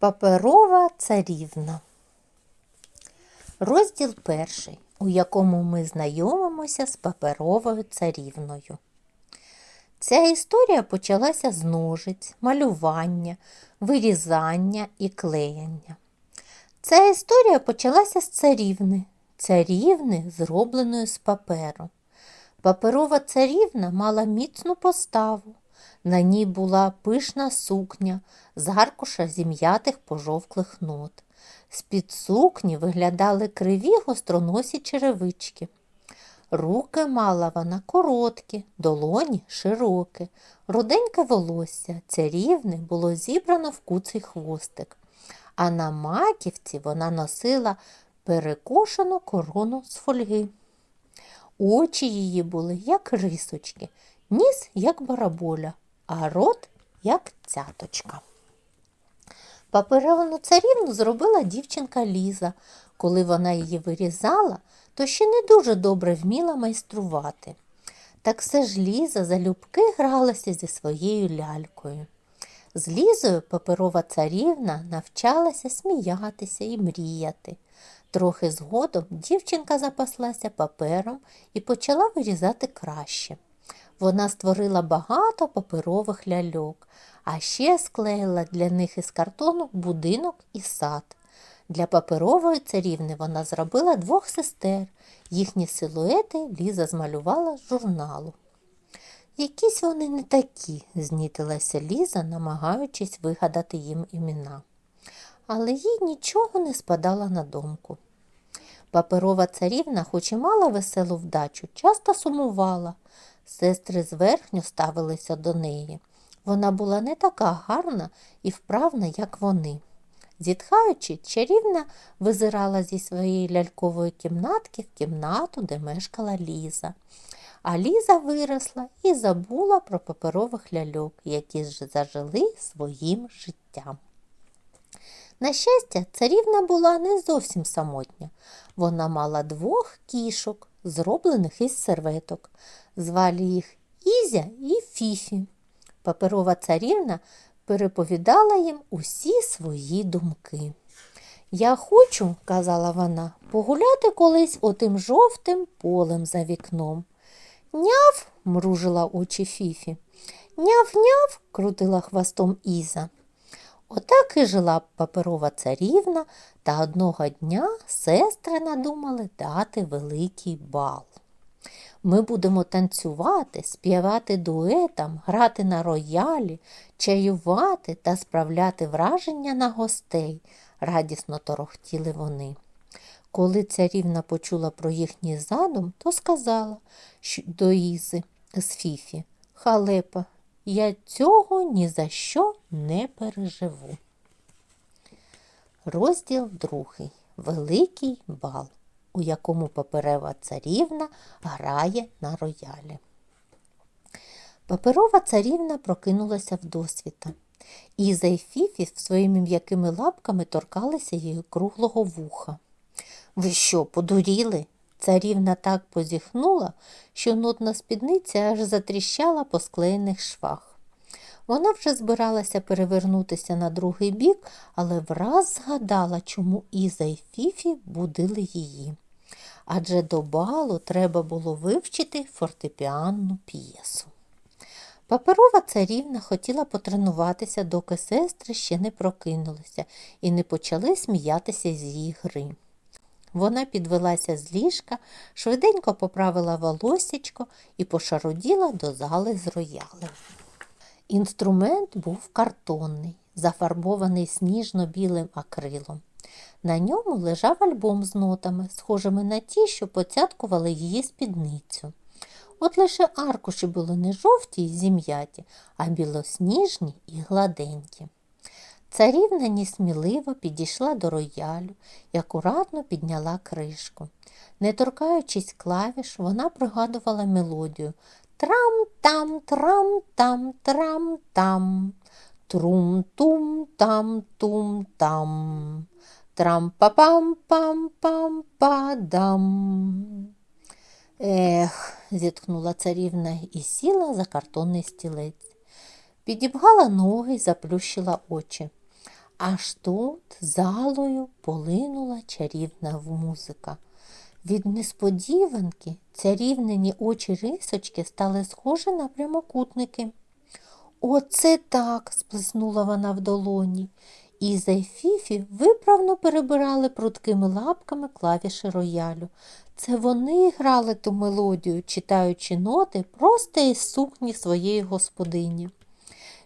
Паперова царівна. Розділ перший, у якому ми знайомимося з паперовою царівною. Ця історія почалася з ножиць, малювання, вирізання і клеєння. Ця історія почалася з царівни, царівни, зробленої з паперу. Паперова царівна мала міцну поставу. На ній була пишна сукня з аркуша зім'ятих пожовклих нот. З-під сукні виглядали криві гостроносі черевички. Руки мала вона короткі, долоні широкі, руденьке волосся царівни було зібрано в куций хвостик, а на маківці вона носила перекошену корону з фольги. Очі її були, як рисочки, ніс, як бараболя, а рот, як цяточка. Паперовну царівну зробила дівчинка Ліза. Коли вона її вирізала, то ще не дуже добре вміла майструвати. Так все ж Ліза залюбки гралася зі своєю лялькою. З Лізою паперова царівна навчалася сміятися і мріяти. Трохи згодом дівчинка запаслася папером і почала вирізати краще. Вона створила багато паперових ляльок, а ще склеїла для них із картону будинок і сад. Для паперової царівни вона зробила двох сестер. Їхні силуети Ліза змалювала з журналу. Якісь вони не такі, знітилася Ліза, намагаючись вигадати їм імена. Але їй нічого не спадало на думку. Паперова царівна, хоч і мала веселу вдачу, часто сумувала. Сестри зверхньо ставилися до неї. Вона була не така гарна і вправна, як вони. Зітхаючи, чарівна визирала зі своєї лялькової кімнатки в кімнату, де мешкала Ліза. А Ліза виросла і забула про паперових ляльок, які зажили своїм життям. На щастя, царівна була не зовсім самотня. Вона мала двох кішок, зроблених із серветок. Звали їх Ізя і Фіфі. Паперова царівна переповідала їм усі свої думки. Я хочу, казала вона, погуляти колись отим жовтим полем за вікном. Няв, мружила очі Фіфі. Няв-няв, крутила хвостом Іза. Отак і жила паперова царівна, та одного дня сестри надумали дати великий бал. Ми будемо танцювати, співати дуетом, грати на роялі, чаювати та справляти враження на гостей, радісно торохтіли вони. Коли царівна почула про їхній задум, то сказала до Ізи з Фіфі Халепа, я цього ні за що не переживу. Розділ другий. Великий бал, у якому паперева царівна грає на роялі. Паперова царівна прокинулася вдосвіта. Іза і Фіфі своїми м'якими лапками торкалися її круглого вуха. Ви що, подуріли? Царівна так позіхнула, що нудна спідниця аж затріщала по склеєних швах. Вона вже збиралася перевернутися на другий бік, але враз згадала, чому Іза і Фіфі будили її. Адже до балу треба було вивчити фортепіанну п'єсу. Паперова царівна хотіла потренуватися, доки сестри ще не прокинулися і не почали сміятися з її гри. Вона підвелася з ліжка, швиденько поправила волосечко і пошаруділа до зали з роялем. Інструмент був картонний, зафарбований сніжно-білим акрилом. На ньому лежав альбом з нотами, схожими на ті, що поцяткували її спідницю. От лише аркуші були не жовті й зім'яті, а білосніжні і гладенькі. Царівна несміливо підійшла до роялю і акуратно підняла кришку. Не торкаючись клавіш, вона пригадувала мелодію Трам-там, трам-там, трам-там, трум-тум-там-тум-там, трам-па-пам-пам-пам-падам. Ех, зітхнула царівна і сіла за картонний стілець. Підібгала ноги й заплющила очі. Аж тут залою полинула чарівна музика. Від несподіванки царівнині очі рисочки стали схожі на прямокутники. Оце так, сплеснула вона в долоні. Іза й Фіфі виправно перебирали прудкими лапками клавіші роялю. Це вони грали ту мелодію, читаючи ноти просто із сукні своєї господині.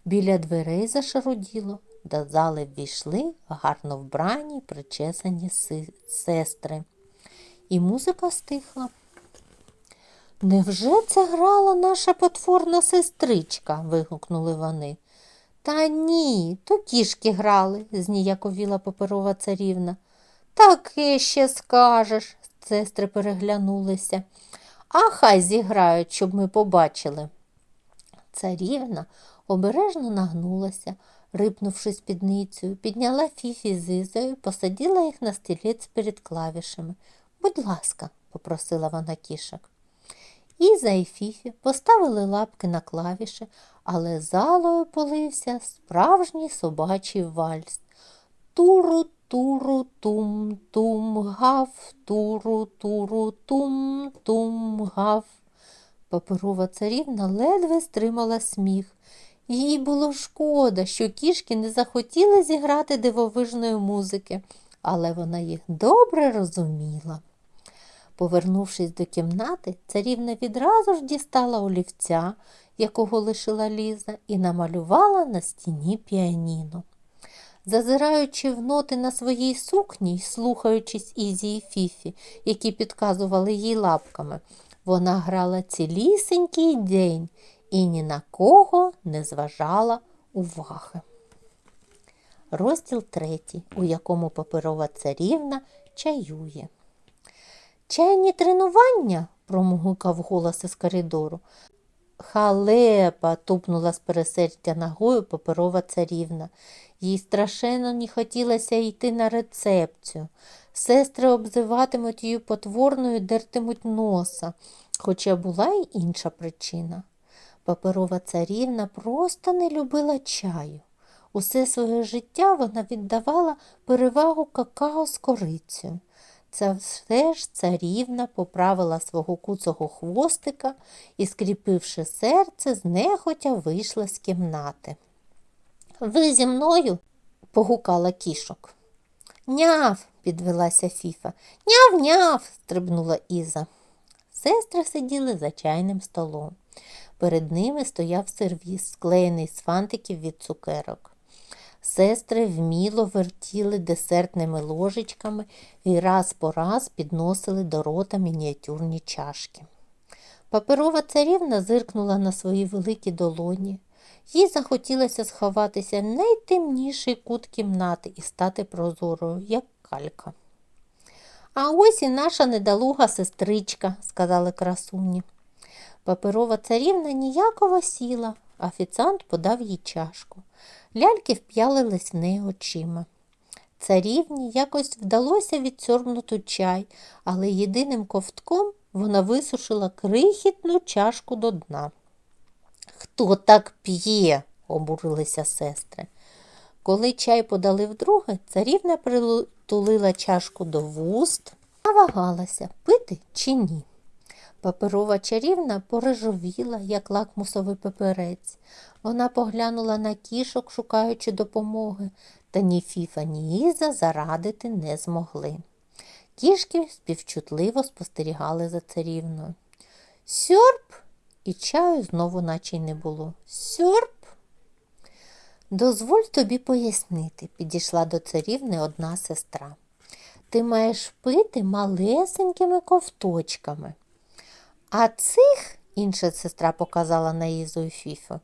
Біля дверей зашаруділо, до зали ввійшли гарно вбрані, причесані сестри. І музика стихла. Невже це грала наша потворна сестричка? вигукнули вони. Та ні, то кішки грали, зніяковіла паперова царівна. Таке ще скажеш, сестри переглянулися. А хай зіграють, щоб ми побачили. Царівна обережно нагнулася, рипнувши спідницею, підняла фіфі з Ізою, посадила їх на стілець перед клавішами. Будь ласка, попросила вона кішок. Іза і Фіфі поставили лапки на клавіші, але залою полився справжній собачий вальс. Туру, туру, тум, тум, гав, туру, туру, тум, тум, гав. Паперова царівна ледве стримала сміх. Їй було шкода, що кішки не захотіли зіграти дивовижної музики, але вона їх добре розуміла. Повернувшись до кімнати, царівна відразу ж дістала олівця, якого лишила Ліза, і намалювала на стіні піаніно. Зазираючи в ноти на своїй сукні й слухаючись Ізі і Фіфі, які підказували їй лапками, вона грала цілісінький день і ні на кого не зважала уваги. Розділ третій, у якому паперова царівна чаює. Чайні тренування? промугукав голос із коридору. Халепа, тупнула з пересердя ногою паперова царівна. Їй страшенно не хотілося йти на рецепцію. Сестри обзиватимуть її потворною, дертимуть носа, хоча була й інша причина. Паперова царівна просто не любила чаю. Усе своє життя вона віддавала перевагу какао з корицею. Це все ж царівна поправила свого куцого хвостика і, скріпивши серце, знехотя вийшла з кімнати. Ви зі мною? погукала кішок. Няв, підвелася Фіфа. Няв, няв, стрибнула Іза. Сестри сиділи за чайним столом. Перед ними стояв сервіз, склеєний з фантиків від цукерок. Сестри вміло вертіли десертними ложечками і раз по раз підносили до рота мініатюрні чашки. Паперова царівна зиркнула на свої великі долоні. Їй захотілося сховатися в найтемніший кут кімнати і стати прозорою, як калька. А ось і наша недолуга сестричка, сказали красуні. Паперова царівна ніяково сіла, офіціант подав їй чашку. Ляльки вп'ялились в неї очима. Царівні якось вдалося відсорбнути чай, але єдиним ковтком вона висушила крихітну чашку до дна. Хто так п'є? обурилися сестри. Коли чай подали вдруге, царівна притулила чашку до вуст, навагалася, пити чи ні. Паперова чарівна порежовіла, як лакмусовий пеперець. Вона поглянула на кішок, шукаючи допомоги, та ні Фіфа, ні Іза зарадити не змогли. Кішки співчутливо спостерігали за царівною. Сьорб, і чаю знову наче й не було. Сьорб. Дозволь тобі пояснити, підійшла до царівни одна сестра. Ти маєш пити малесенькими ковточками. А цих, інша сестра показала на Ізу і Фіфу,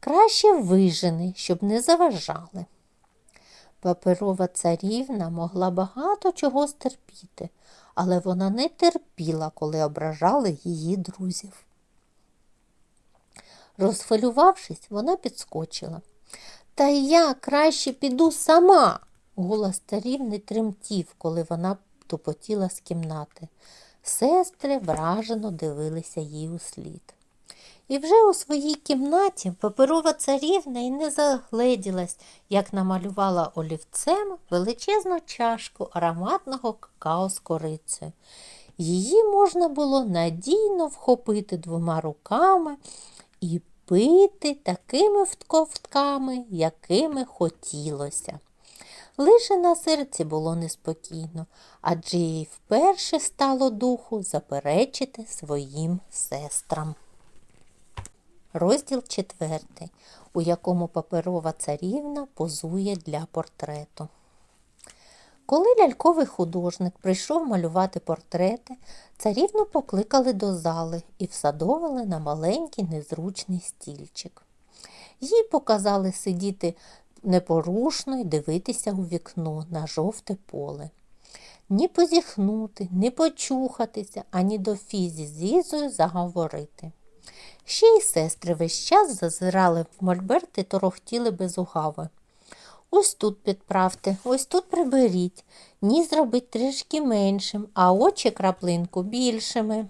краще вижени, щоб не заважали. Паперова царівна могла багато чого стерпіти, але вона не терпіла, коли ображали її друзів. Розхвилювавшись, вона підскочила. Та я краще піду сама. Голос царівни тремтів, коли вона тупотіла з кімнати. Сестри вражено дивилися їй услід. І вже у своїй кімнаті паперова царівна і не загледілась, як намалювала олівцем величезну чашку ароматного какао з корицею. Її можна було надійно вхопити двома руками і пити такими ковтками, якими хотілося. Лише на серці було неспокійно, адже їй вперше стало духу заперечити своїм сестрам. Розділ четвертий, у якому паперова царівна позує для портрету. Коли ляльковий художник прийшов малювати портрети, царівну покликали до зали і всадовили на маленький незручний стільчик. Їй показали сидіти непорушно й дивитися у вікно на жовте поле. Ні позіхнути, ні почухатися, ані до фізі з Ізою заговорити. Ще й сестри весь час зазирали в мольберт і торохтіли без угави. Ось тут підправте, ось тут приберіть, ніс зробить трішки меншим, а очі краплинку більшими.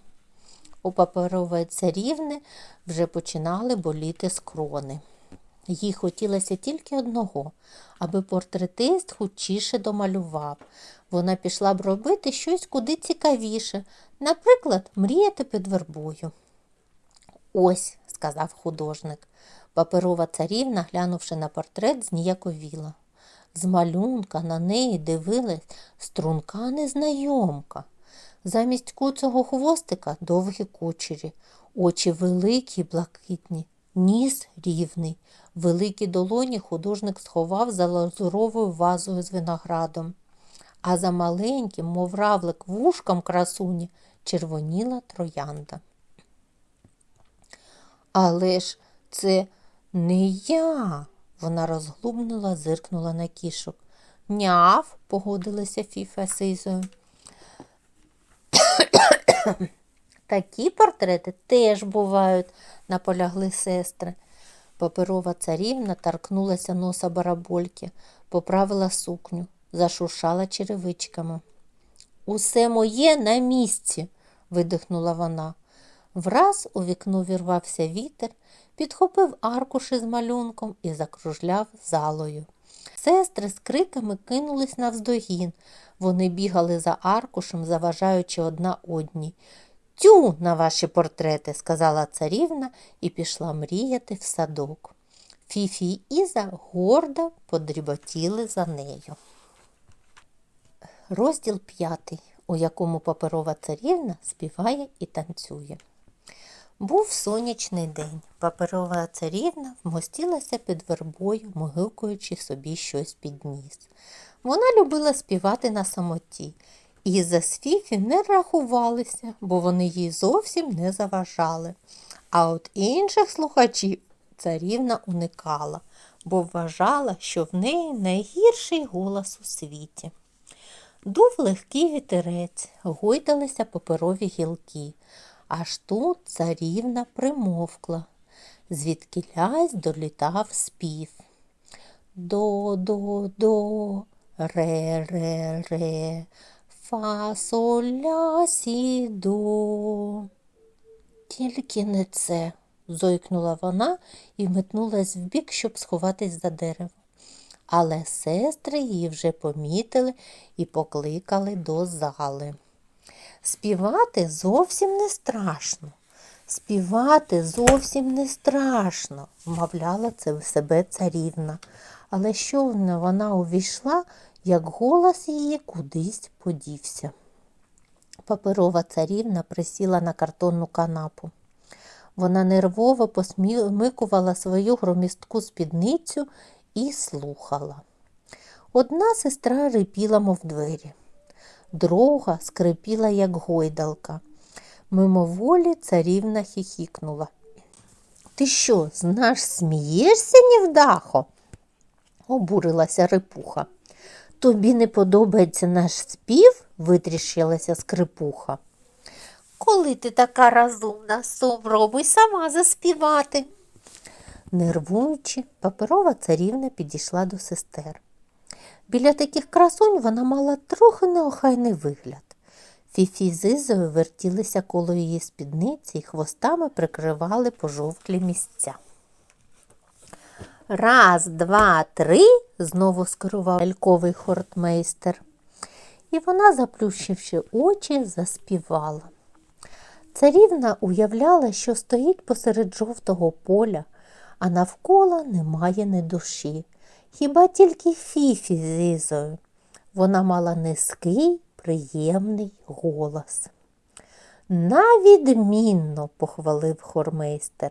У паперової царівни вже починали боліти скрони. Їй хотілося тільки одного, аби портретист хутчіше домалював. Вона пішла б робити щось куди цікавіше, наприклад, мріяти під вербою. Ось, сказав художник. Паперова царівна, глянувши на портрет, зніяковіла. З малюнка на неї дивилась струнка незнайомка. Замість куцого хвостика довгі кучері, очі великі, й блакитні, ніс рівний. Великі долоні художник сховав за лазуровою вазою з виноградом, а за маленьким, мов равлик, вушком красуні червоніла троянда. Але ж це не я. Вона розглубнула, зиркнула на кішок. Няв, погодилася Фіфа з Ізою. Такі портрети теж бувають, наполягли сестри. Паперова царівна торкнулася носа барабольки, поправила сукню, зашуршала черевичками. Усе моє на місці, видихнула вона. Враз у вікно вірвався вітер, підхопив аркуші з малюнком і закружляв залою. Сестри з криками кинулись навздогін. Вони бігали за аркушем, заважаючи одна одній. Тю на ваші портрети, сказала царівна і пішла мріяти в садок. Фіфі і Іза гордо подріботіли за нею. Розділ п'ятий, у якому паперова царівна співає і танцює. Був сонячний день. Паперова царівна вмостилася під вербою, могилкуючи собі щось під ніс. Вона любила співати на самоті, і за Фіфі не рахувалися, бо вони їй зовсім не заважали. А от інших слухачів царівна уникала, бо вважала, що в неї найгірший голос у світі. Дув легкий вітерець, гойдалися паперові гілки. Аж тут царівна примовкла, звідкилясь долітав спів. До, до, до, ре, ре, ре, фа, соль, ля, сі, до. Тільки не це, зойкнула вона і метнулась вбік, щоб сховатись за дерево. Але сестри її вже помітили і покликали до зали. Співати зовсім не страшно. Співати зовсім не страшно, вмовляла це в себе царівна. Але щойно вона увійшла, як голос її кудись подівся. Паперова царівна присіла на картонну канапу. Вона нервово посмикувала свою громістку спідницю і слухала. Одна сестра рипіла, мов двері друга скрипіла, як гойдалка. Мимоволі царівна хихікнула. Ти що, знаш, смієшся, невдахо? обурилася рипуха. Тобі не подобається наш спів? витріщилася скрипуха. Коли ти така розумна, спробуй сама заспівати. Нервуючи, паперова царівна підійшла до сестер. Біля таких красунь вона мала трохи неохайний вигляд. Фіфі з Ізою вертілися коло її спідниці і хвостами прикривали пожовклі місця. Раз, два, три, знову скерував ляльковий хортмейстер. І вона, заплющивши очі, заспівала. Царівна уявляла, що стоїть посеред жовтого поля, а навколо немає ні душі. Хіба тільки Фіфі з Ізою. Вона мала низький, приємний голос. Навідмінно, похвалив хормейстер.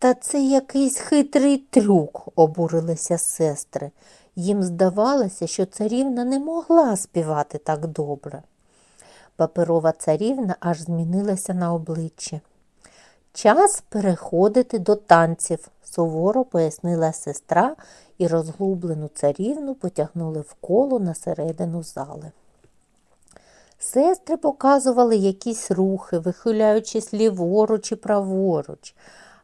Та це якийсь хитрий трюк, обурилися сестри. Їм здавалося, що царівна не могла співати так добре. Паперова царівна аж змінилася на обличчі. Час переходити до танців, суворо пояснила сестра і розглублену царівну потягнули в коло на середину зали. Сестри показували якісь рухи, вихиляючись ліворуч і праворуч,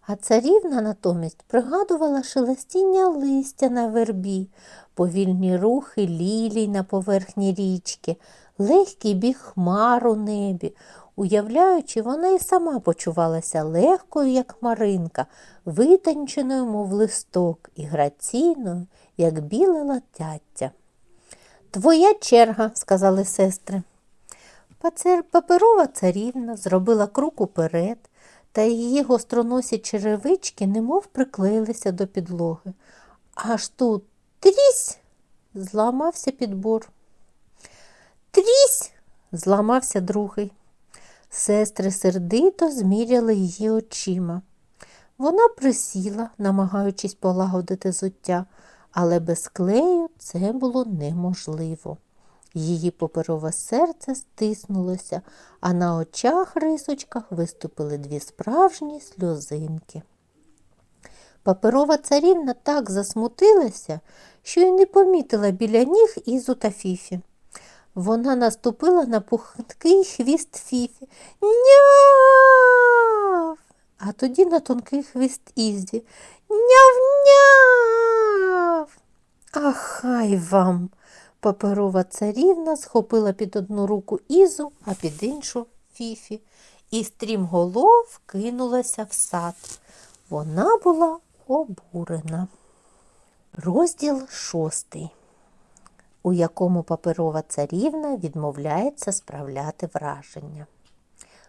а царівна натомість пригадувала шелестіння листя на вербі, повільні рухи лілій на поверхні річки, легкий біг хмар у небі. Уявляючи, вона і сама почувалася легкою, як маринка, витонченою, мов листок, і граційною, як біле латяття. Твоя черга, сказали сестри. Паперова царівна зробила круг уперед, та її гостроносі черевички немов приклеїлися до підлоги. Аж тут трісь зламався підбор. Трісь зламався другий. Сестри сердито зміряли її очима. Вона присіла, намагаючись полагодити зуття, але без клею це було неможливо. Її паперове серце стиснулося, а на очах рисочках виступили дві справжні сльозинки. Паперова царівна так засмутилася, що й не помітила біля ніг Ізу та Фіфі. Вона наступила на пухкий хвіст Фіфі. Няв! А тоді на тонкий хвіст Ізі. Няв-няв! Ах, хай вам! Паперова царівна схопила під одну руку Ізу, а під іншу Фіфі, і стрімголов кинулася в сад. Вона була обурена. Розділ шостий, у якому паперова царівна відмовляється справляти враження.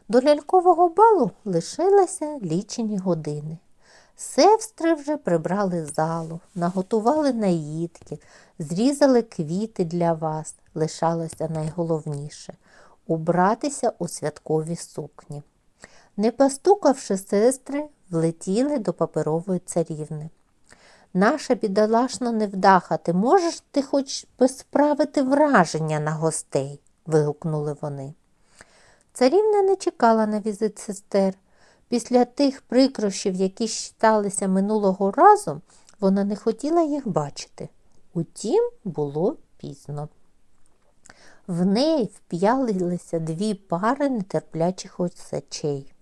До лялькового балу лишилися лічені години. Сестри вже прибрали залу, наготували наїдки, зрізали квіти для вас. Лишалося найголовніше убратися у святкові сукні. Не постукавши сестри, влетіли до паперової царівни. Наша бідолашна невдаха, ти можеш ти хоч справити враження на гостей? вигукнули вони. Царівна не чекала на візит сестер. Після тих прикрощів, які щиталися минулого разу, вона не хотіла їх бачити. Утім, було пізно. В неї вп'ялилися дві пари нетерплячих очей.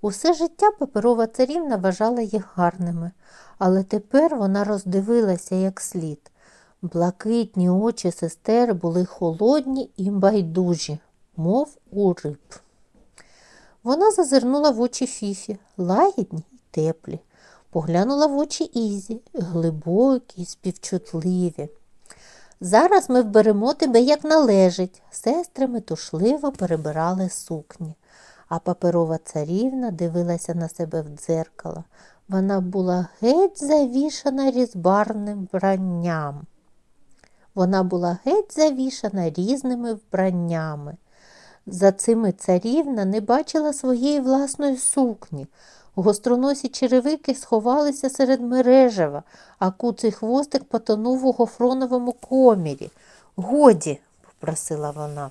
Усе життя паперова царівна вважала їх гарними, але тепер вона роздивилася як слід. Блакитні очі сестер були холодні і байдужі, мов у риб. Вона зазирнула в очі Фіфі, лагідні й теплі, поглянула в очі Ізі, глибокі, й співчутливі. Зараз ми вберемо тебе, як належить. Сестри метушливо перебирали сукні, а паперова царівна дивилася на себе в дзеркало. Вона була геть завішана різбарним вбранням. Вона була геть завішана різними вбраннями. За цими царівна не бачила своєї власної сукні. Гостроносі черевики сховалися серед мережева, а куций хвостик потонув у гофроновому комірі. Годі, попросила вона.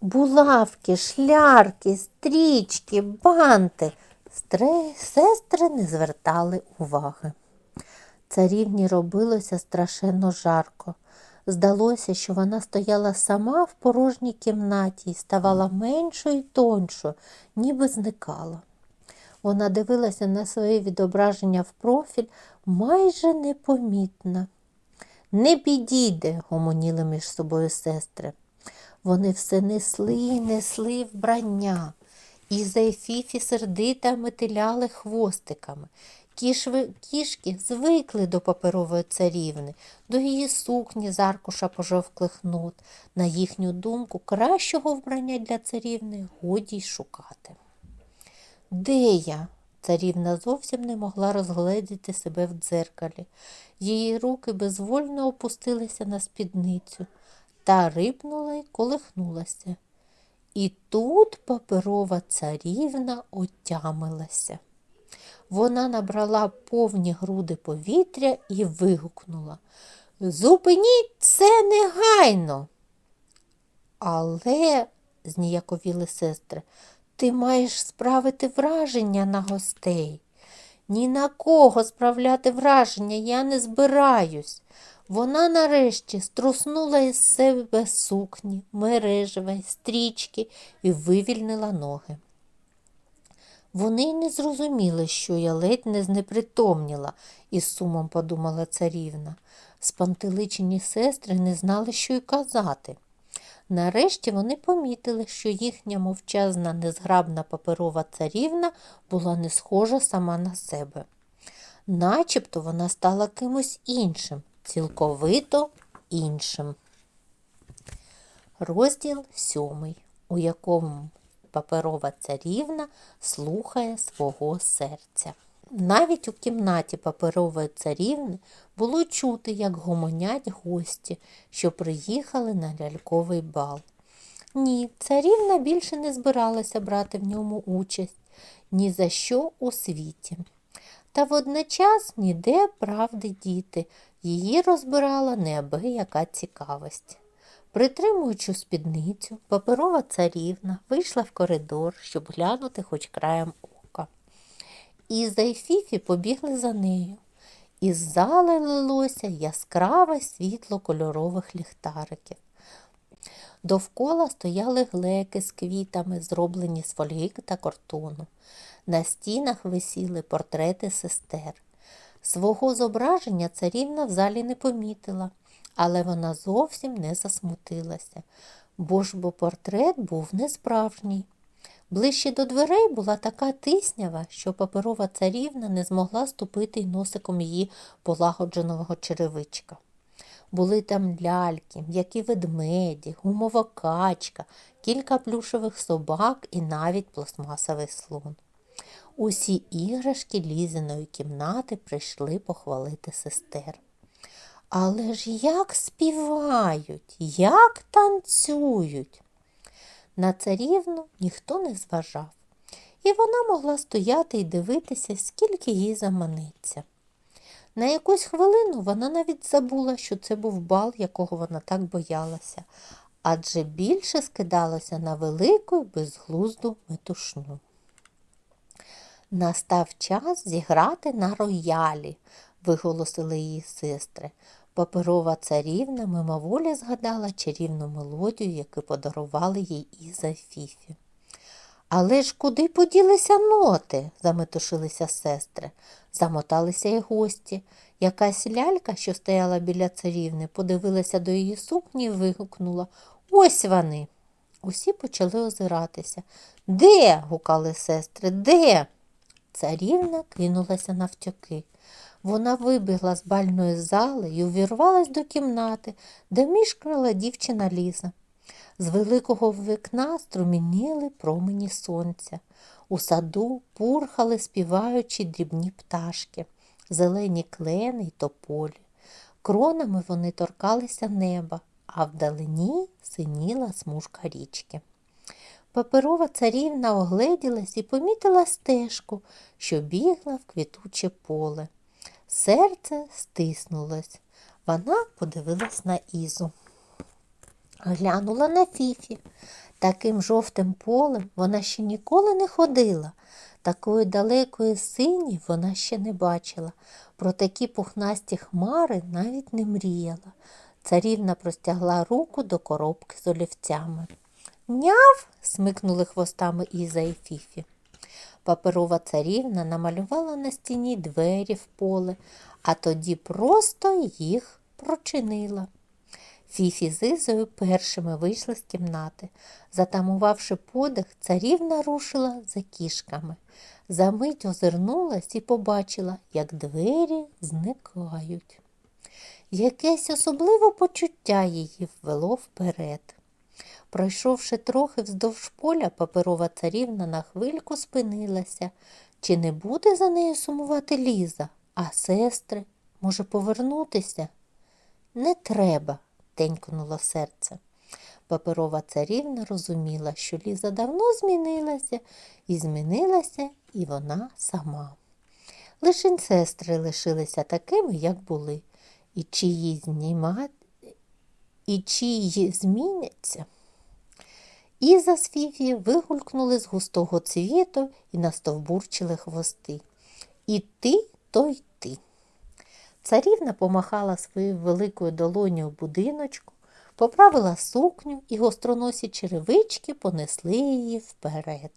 Булавки, шлярки, стрічки, банти. Стре... Сестри не звертали уваги. Царівні робилося страшенно жарко. Здалося, що вона стояла сама в порожній кімнаті і ставала меншою і тоншою, ніби зникала. Вона дивилася на своє відображення в профіль майже непомітно. Не підійде, гомоніли між собою сестри. Вони все несли і несли вбрання. І Фіфі сердито метиляли хвостиками. Кішви, кішки звикли до паперової царівни, до її сукні з аркуша пожовклих нот. На їхню думку, кращого вбрання для царівни годі й шукати. Де я? Царівна зовсім не могла розгледіти себе в дзеркалі. Її руки безвольно опустилися на спідницю та рипнула й колихнулася. І тут паперова царівна отямилася. Вона набрала повні груди повітря і вигукнула Зупиніть це негайно. Але, зніяковіли сестри, ти маєш справити враження на гостей. Ні на кого справляти враження я не збираюсь. Вона нарешті струснула із себе сукні, мережева, стрічки і вивільнила ноги. Вони й не зрозуміли, що я ледь не знепритомніла, із сумом подумала царівна. Спантеличені сестри не знали, що й казати. Нарешті вони помітили, що їхня мовчазна, незграбна паперова царівна була не схожа сама на себе. Начебто вона стала кимось іншим, цілковито іншим. Розділ сьомий, у якому паперова царівна слухає свого серця. Навіть у кімнаті паперової царівни було чути, як гомонять гості, що приїхали на ляльковий бал. Ні, царівна більше не збиралася брати в ньому участь ні за що у світі. Та водночас ніде правди діти, її розбирала неабияка цікавість. Притримуючи спідницю, паперова царівна вийшла в коридор, щоб глянути хоч краєм ока. Іза й Фіфі побігли за нею. Із зали лилося яскраве світло кольорових ліхтариків. Довкола стояли глеки з квітами, зроблені з фольги та картону. На стінах висіли портрети сестер. Свого зображення царівна в залі не помітила, але вона зовсім не засмутилася, бо ж бо портрет був несправжній. Ближче до дверей була така тиснява, що паперова царівна не змогла ступити й носиком її полагодженого черевичка. Були там ляльки, м'які ведмеді, гумова качка, кілька плюшевих собак і навіть пластмасовий слон. Усі іграшки лізиної кімнати прийшли похвалити сестер. Але ж як співають, як танцюють. На царівну ніхто не зважав, і вона могла стояти і дивитися, скільки їй заманиться. На якусь хвилину вона навіть забула, що це був бал, якого вона так боялася, адже більше скидалося на велику безглузду метушню. Настав час зіграти на роялі, виголосили її сестри. Паперова царівна мимоволі згадала чарівну мелодію, яку подарували їй Іза Фіфі. Але ж куди поділися ноти? заметушилися сестри. Замоталися й гості. Якась лялька, що стояла біля царівни, подивилася до її сукні і вигукнула Ось вони. Усі почали озиратися. Де? гукали сестри, де? Царівна кинулася навтяки. Вона вибігла з бальної зали і увірвалась до кімнати, де мішкала дівчина Ліза. З великого вікна струмініли промені сонця. У саду пурхали, співаючи дрібні пташки, зелені клени й тополі. Кронами вони торкалися неба, а вдалині синіла смужка річки. Паперова царівна огледілась і помітила стежку, що бігла в квітуче поле. Серце стиснулось. Вона подивилась на Ізу. Глянула на Фіфі. Таким жовтим полем вона ще ніколи не ходила. Такої далекої сині вона ще не бачила. Про такі пухнасті хмари навіть не мріяла. Царівна простягла руку до коробки з олівцями. Няв. смикнули хвостами Іза і Фіфі. Паперова царівна намалювала на стіні двері в поле, а тоді просто їх прочинила. Фіфі з Ізою першими вийшли з кімнати. Затамувавши подих, царівна рушила за кішками. Замить озирнулась і побачила, як двері зникають. Якесь особливе почуття її ввело вперед. Пройшовши трохи вздовж поля, паперова царівна на хвильку спинилася. Чи не буде за нею сумувати Ліза, а сестри? Може, повернутися? Не треба, тенькнуло серце. Паперова царівна розуміла, що Ліза давно змінилася, і змінилася і вона сама. Лишень сестри лишилися такими, як були, і чи її знімати, і чи її зміняться. Іза з Фіфі вигулькнули з густого цвіту і настовбурчили хвости. І ти, то й ти. Царівна помахала своєю великою долоню в будиночку, поправила сукню і гостроносі черевички понесли її вперед.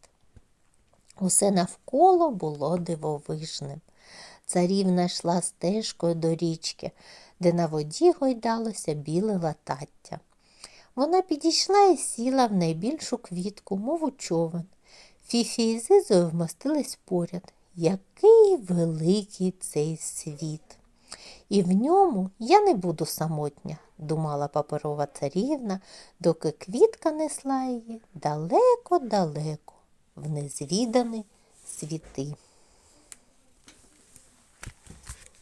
Усе навколо було дивовижним. Царівна йшла стежкою до річки, де на воді гойдалося біле латаття. Вона підійшла і сіла в найбільшу квітку, мов у човен. Фіфі і Зизою вмостились поряд. Який великий цей світ! І в ньому я не буду самотня, думала паперова царівна, доки квітка несла її далеко-далеко в незвідані світи.